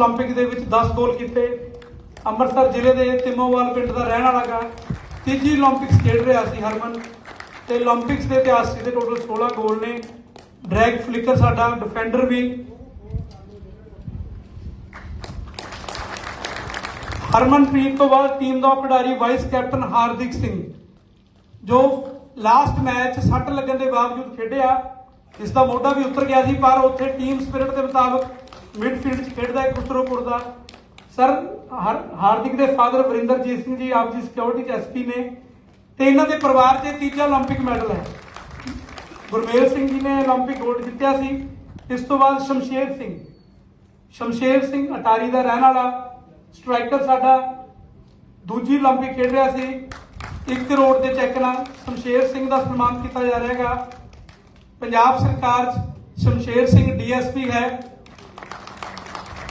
올림픽 ਦੇ ਵਿੱਚ 10 ਗੋਲ ਕੀਤੇ। ਅੰਮ੍ਰਿਤਸਰ ਜ਼ਿਲ੍ਹੇ ਦੇ ਤਿਮੋਵਾਲ ਪਿੰਡ ਦਾ ਰਹਿਣ ਵਾਲਾ ਗਾ। ਤੀਜੀ 올림픽ਸ ਖੇਡ ਰਿਹਾ ਸੀ ਹਰਮਨ। ਤੇ 올림픽ਸ ਦੇ ਇਤਿਹਾਸ ਦੇ ਟੋਟਲ 16 ਗੋਲ ਨੇ। ਡਰੈਗ ਫਲਿਕਰ ਸਾਡਾ ਡਿਫੈਂਡਰ ਵੀ। ਹਰਮਨ ਹਰਮਨਪ੍ਰੀਤ ਤੋਂ ਬਾਅਦ ਟੀਮ ਦਾ ਖਿਡਾਰੀ ਵਾਈਸ ਕੈਪਟਨ ਹਾਰਦਿਕ ਸਿੰਘ, ਜੋ ਲਾਸਟ ਮੈਚ ਸੱਟ ਲੱਗਣ ਦੇ ਬਾਵਜੂਦ ਖੇਡਿਆ, ਇਸ ਦਾ ਮੋਢਾ ਵੀ ਉਤਰ ਗਿਆ ਸੀ, ਪਰ ਉੱਥੇ ਟੀਮ ਸਪਿਰਟ ਦੇ ਮੁਤਾਬਕ ਮਿਡਫੀਲਡ 'ਚ ਖੇਡਦਾ ਹੈ ਕੁਸਰੋਪੁਰ ਦਾ ਸਰ ਹਰ- ਹਾਰਦਿਕ ਦੇ ਫਾਦਰ ਵਰਿੰਦਰਜੀਤ ਸਿੰਘ ਜੀ ਆਪ ਜੀ ਸਿਕਿਉਰਿਟੀ ਚ ਐਸਪੀ ਨੇ ਤੇ ਇਹਨਾਂ ਦੇ ਪਰਿਵਾਰ 'ਚ ਇਹ ਤੀਜਾ 올림픽 ਮੈਡਲ ਹੈ ਗੁਰਮੇਲ ਸਿੰਘ ਜੀ ਨੇ 올림픽 ਗੋਲਡ ਜਿੱਤਿਆ ਸੀ ਇਸ ਤੋਂ ਬਾਅਦ ਸ਼ਮਸ਼ੇਰ ਸਿੰਘ ਸ਼ਮਸ਼ੇਰ ਸਿੰਘ ਅਟਾਰੀ ਦਾ ਰਹਿਣ ਵਾਲਾ ਸਟ੍ਰਾਈਕਰ ਸਾਡਾ ਦੂਜੀ 올림픽 ਖੇਡ ਰਿਹਾ ਸੀ 1 ਕਰੋੜ ਦੇ ਚੈੱਕ ਨਾਲ ਸ਼ਮਸ਼ੇਰ ਸਿੰਘ ਦਾ ਸਨਮਾਨ ਕੀਤਾ ਜਾ ਰਿਹਾ ਹੈਗਾ ਪੰਜਾਬ ਸਰਕਾਰ 'ਚ ਸ਼ਮਸ਼ੇਰ ਸਿੰਘ ਡੀਐਸਪੀ ਹੈ